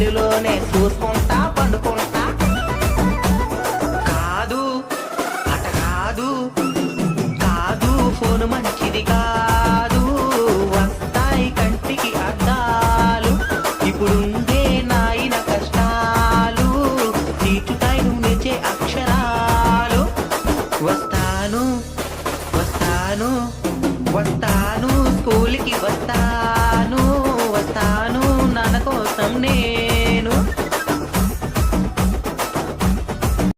ఇల్లులోనే చూసుకుంటా పండుకుంటా. కాదు అట కాదు కాదు ఫోన్ మంచిది కాదు. వస్తాయి కంటికి అద్దాలు. ఇప్పుడుండే నాయన కష్టాలు తీర్చుతాయి నువ్వు అక్షరాలు. వస్తాను వస్తాను వస్తాను స్కూల్కి వస్తాను వస్తాను నాన్న కోసం నేను